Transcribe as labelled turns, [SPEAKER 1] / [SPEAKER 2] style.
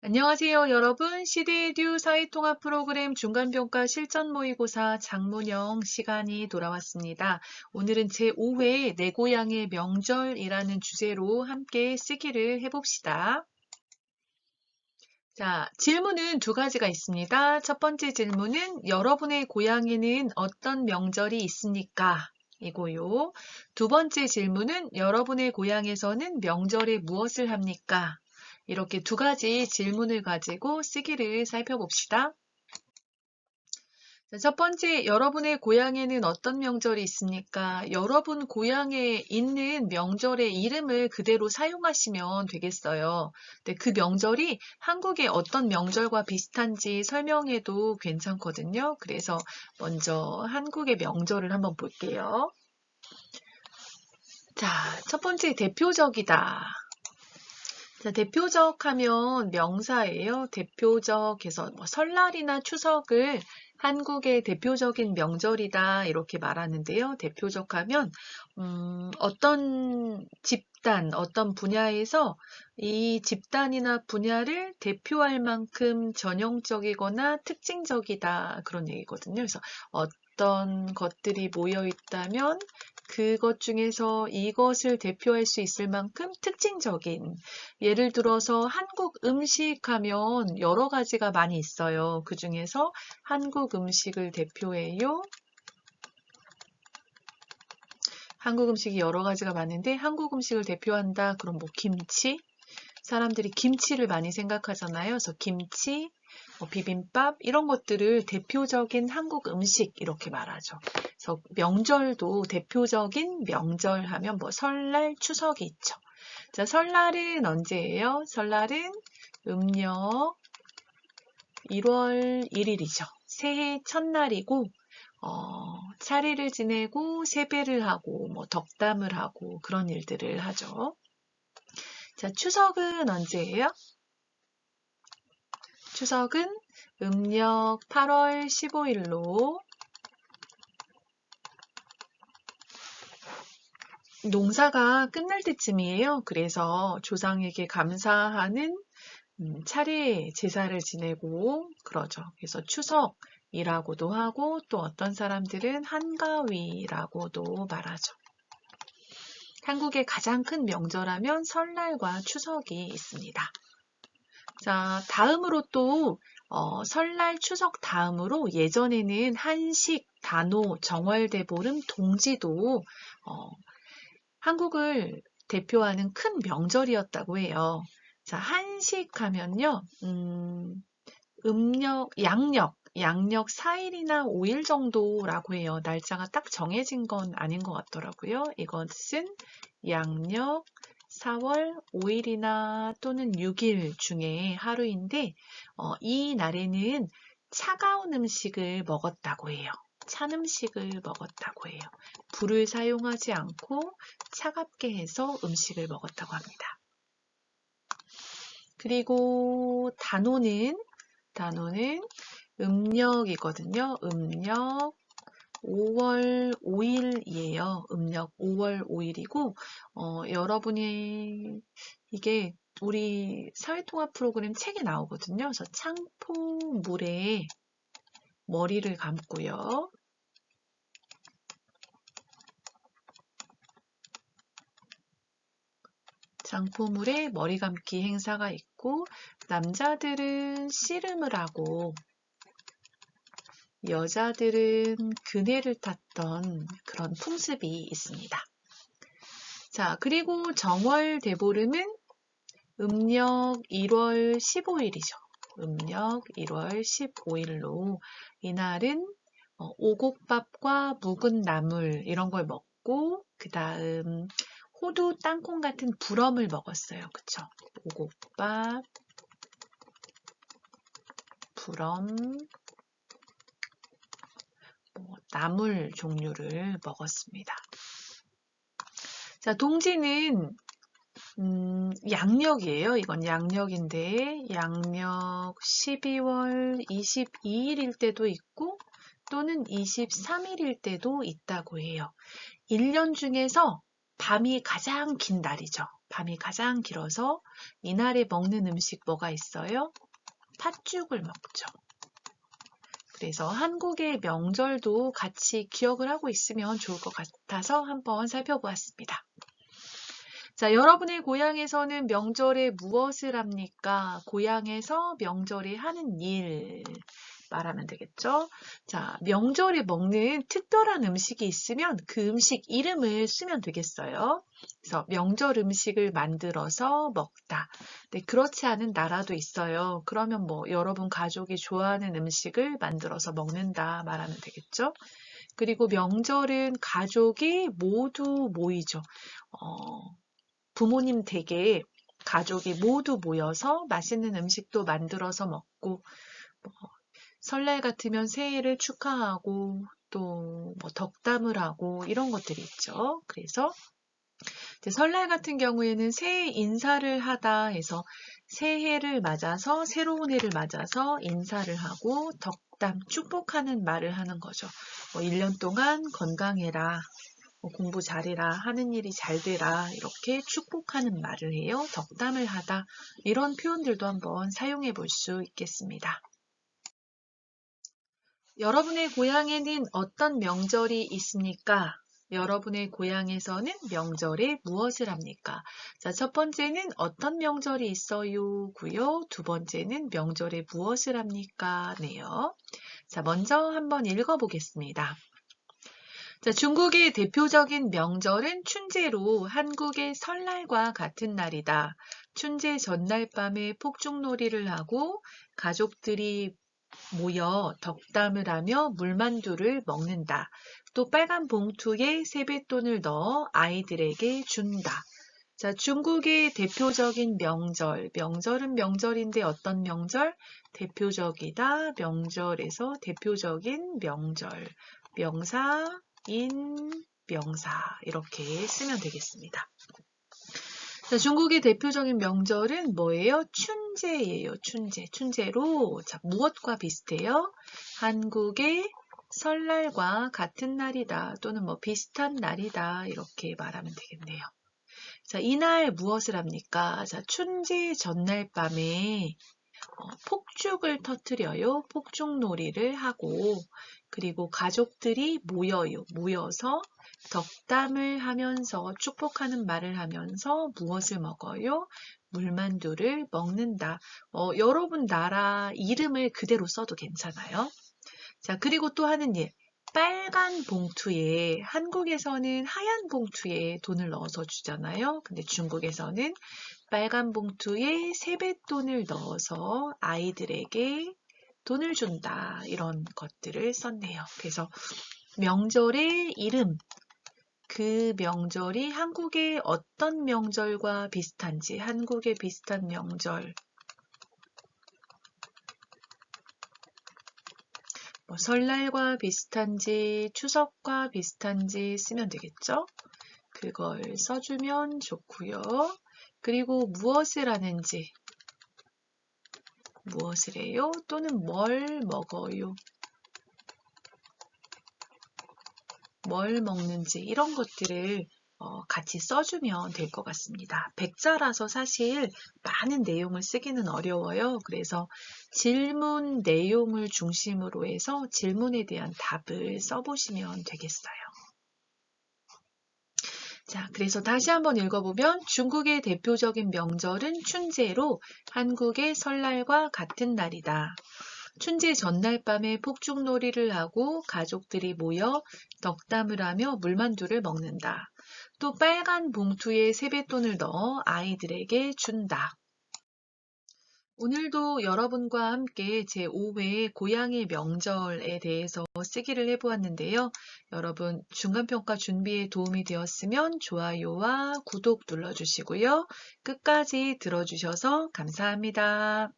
[SPEAKER 1] 안녕하세요, 여러분. 시대에듀 사회통합 프로그램 중간평가 실전 모의고사 장문영 시간이 돌아왔습니다. 오늘은 제5회 내 고향의 명절이라는 주제로 함께 쓰기를 해봅시다. 자, 질문은 두 가지가 있습니다. 첫 번째 질문은 여러분의 고향에는 어떤 명절이 있습니까? 이고요. 두 번째 질문은 여러분의 고향에서는 명절에 무엇을 합니까? 이렇게 두 가지 질문을 가지고 쓰기를 살펴봅시다. 첫 번째, 여러분의 고향에는 어떤 명절이 있습니까? 여러분 고향에 있는 명절의 이름을 그대로 사용하시면 되겠어요. 그 명절이 한국의 어떤 명절과 비슷한지 설명해도 괜찮거든요. 그래서 먼저 한국의 명절을 한번 볼게요. 자, 첫 번째 대표적이다. 자, 대표적 하면 명사예요. 대표적해서 뭐 설날이나 추석을 한국의 대표적인 명절이다 이렇게 말하는데요. 대표적 하면 음, 어떤 집단, 어떤 분야에서 이 집단이나 분야를 대표할 만큼 전형적이거나 특징적이다 그런 얘기거든요. 그래서 어떤 것들이 모여 있다면 그것 중에서 이것을 대표할 수 있을 만큼 특징적인 예를 들어서 한국 음식 하면 여러 가지가 많이 있어요. 그 중에서 한국 음식을 대표해요. 한국 음식이 여러 가지가 많은데 한국 음식을 대표한다. 그럼 뭐 김치? 사람들이 김치를 많이 생각하잖아요. 그래서 김치, 뭐 비빔밥 이런 것들을 대표적인 한국 음식 이렇게 말하죠. 그래서 명절도 대표적인 명절 하면 뭐 설날, 추석이 있죠. 자, 설날은 언제예요? 설날은 음력 1월 1일이죠. 새해 첫날이고 어, 차례를 지내고 세배를 하고 뭐 덕담을 하고 그런 일들을 하죠. 자, 추석은 언제예요? 추석은 음력 8월 15일로 농사가 끝날 때쯤이에요. 그래서 조상에게 감사하는 음, 차례 제사를 지내고 그러죠. 그래서 추석이라고도 하고 또 어떤 사람들은 한가위라고도 말하죠. 한국의 가장 큰 명절하면 설날과 추석이 있습니다. 자, 다음으로 또 어, 설날 추석 다음으로 예전에는 한식, 단오, 정월대보름, 동지도 어, 한국을 대표하는 큰 명절이었다고 해요. 자, 한식 하면요, 음, 음력, 양력, 양력 4일이나 5일 정도라고 해요. 날짜가 딱 정해진 건 아닌 것 같더라고요. 이것은 양력 4월 5일이나 또는 6일 중에 하루인데, 어, 이 날에는 차가운 음식을 먹었다고 해요. 찬 음식을 먹었다고 해요. 불을 사용하지 않고 차갑게 해서 음식을 먹었다고 합니다. 그리고 단오는 단오는 음력이거든요. 음력 5월 5일이에요. 음력 5월 5일이고 어, 여러분이 이게 우리 사회통합 프로그램 책에 나오거든요. 그래서 창포물에 머리를 감고요. 장포물에 머리 감기 행사가 있고 남자들은 씨름을 하고 여자들은 그네를 탔던 그런 풍습이 있습니다. 자, 그리고 정월 대보름은 음력 1월 15일이죠. 음력 1월 15일로 이날은 어, 오곡밥과 묵은 나물 이런 걸 먹고 그 다음 호두 땅콩 같은 부럼을 먹었어요. 그쵸? 오곡밥, 부럼, 뭐 나물 종류를 먹었습니다. 자, 동지는 음, 양력이에요. 이건 양력인데 양력 12월 22일일 때도 있고 또는 23일일 때도 있다고 해요. 1년 중에서 밤이 가장 긴 날이죠. 밤이 가장 길어서 이날에 먹는 음식 뭐가 있어요? 팥죽을 먹죠. 그래서 한국의 명절도 같이 기억을 하고 있으면 좋을 것 같아서 한번 살펴보았습니다. 자, 여러분의 고향에서는 명절에 무엇을 합니까? 고향에서 명절에 하는 일 말하면 되겠죠? 자, 명절에 먹는 특별한 음식이 있으면 그 음식 이름을 쓰면 되겠어요. 그래서 명절 음식을 만들어서 먹다. 네, 그렇지 않은 나라도 있어요. 그러면 뭐 여러분 가족이 좋아하는 음식을 만들어서 먹는다 말하면 되겠죠? 그리고 명절은 가족이 모두 모이죠. 어, 부모님 댁에 가족이 모두 모여서 맛있는 음식도 만들어서 먹고 뭐 설날 같으면 새해를 축하하고 또 뭐 덕담을 하고 이런 것들이 있죠. 그래서 설날 같은 경우에는 새해 인사를 하다 해서 새해를 맞아서 새로운 해를 맞아서 인사를 하고 덕담, 축복하는 말을 하는 거죠. 뭐 1년 동안 건강해라, 뭐 공부 잘해라, 하는 일이 잘 되라 이렇게 축복하는 말을 해요. 덕담을 하다 이런 표현들도 한번 사용해 볼 수 있겠습니다. 여러분의 고향에는 어떤 명절이 있습니까? 여러분의 고향에서는 명절에 무엇을 합니까? 자, 첫 번째는 어떤 명절이 있어요? 고요. 두 번째는 명절에 무엇을 합니까? 네요. 자, 먼저 한번 읽어보겠습니다. 자, 중국의 대표적인 명절은 춘제로 한국의 설날과 같은 날이다. 춘제 전날 밤에 폭죽놀이를 하고 가족들이 모여 덕담을 하며 물만두를 먹는다. 또 빨간 봉투에 세뱃돈을 넣어 아이들에게 준다. 자, 중국의 대표적인 명절. 명절은 명절인데 어떤 명절? 대표적이다. 명절에서 대표적인 명절. 명사, 인, 명사. 이렇게 쓰면 되겠습니다. 자, 중국의 대표적인 명절은 뭐예요? 춘제예요. 춘제. 춘제로 자, 무엇과 비슷해요? 한국의 설날과 같은 날이다 또는 뭐 비슷한 날이다 이렇게 말하면 되겠네요. 자, 이날 무엇을 합니까? 자, 춘제 전날 밤에 어, 폭죽을 터트려요. 폭죽놀이를 하고 그리고 가족들이 모여요. 모여서 덕담을 하면서 축복하는 말을 하면서 무엇을 먹어요? 물만두를 먹는다. 어, 여러분 나라 이름을 그대로 써도 괜찮아요. 자, 그리고 또 하는 일. 빨간 봉투에 한국에서는 하얀 봉투에 돈을 넣어서 주잖아요. 근데 중국에서는 빨간 봉투에 세뱃돈을 넣어서 아이들에게 돈을 준다. 이런 것들을 썼네요. 그래서 명절의 이름, 그 명절이 한국의 어떤 명절과 비슷한지, 한국의 비슷한 명절, 뭐 설날과 비슷한지, 추석과 비슷한지 쓰면 되겠죠? 그걸 써주면 좋고요. 그리고 무엇을 하는지, 무엇을 해요? 또는 뭘 먹어요? 뭘 먹는지 이런 것들을 어, 같이 써주면 될 것 같습니다. 백자라서 사실 많은 내용을 쓰기는 어려워요. 그래서 질문 내용을 중심으로 해서 질문에 대한 답을 써보시면 되겠어요. 자, 그래서 다시 한번 읽어보면 중국의 대표적인 명절은 춘제로 한국의 설날과 같은 날이다. 춘제 전날 밤에 폭죽놀이를 하고 가족들이 모여 덕담을 하며 물만두를 먹는다. 또 빨간 봉투에 세뱃돈을 넣어 아이들에게 준다. 오늘도 여러분과 함께 제5회 고향의 명절에 대해서 쓰기를 해보았는데요. 여러분 중간평가 준비에 도움이 되었으면 좋아요와 구독 눌러주시고요. 끝까지 들어주셔서 감사합니다.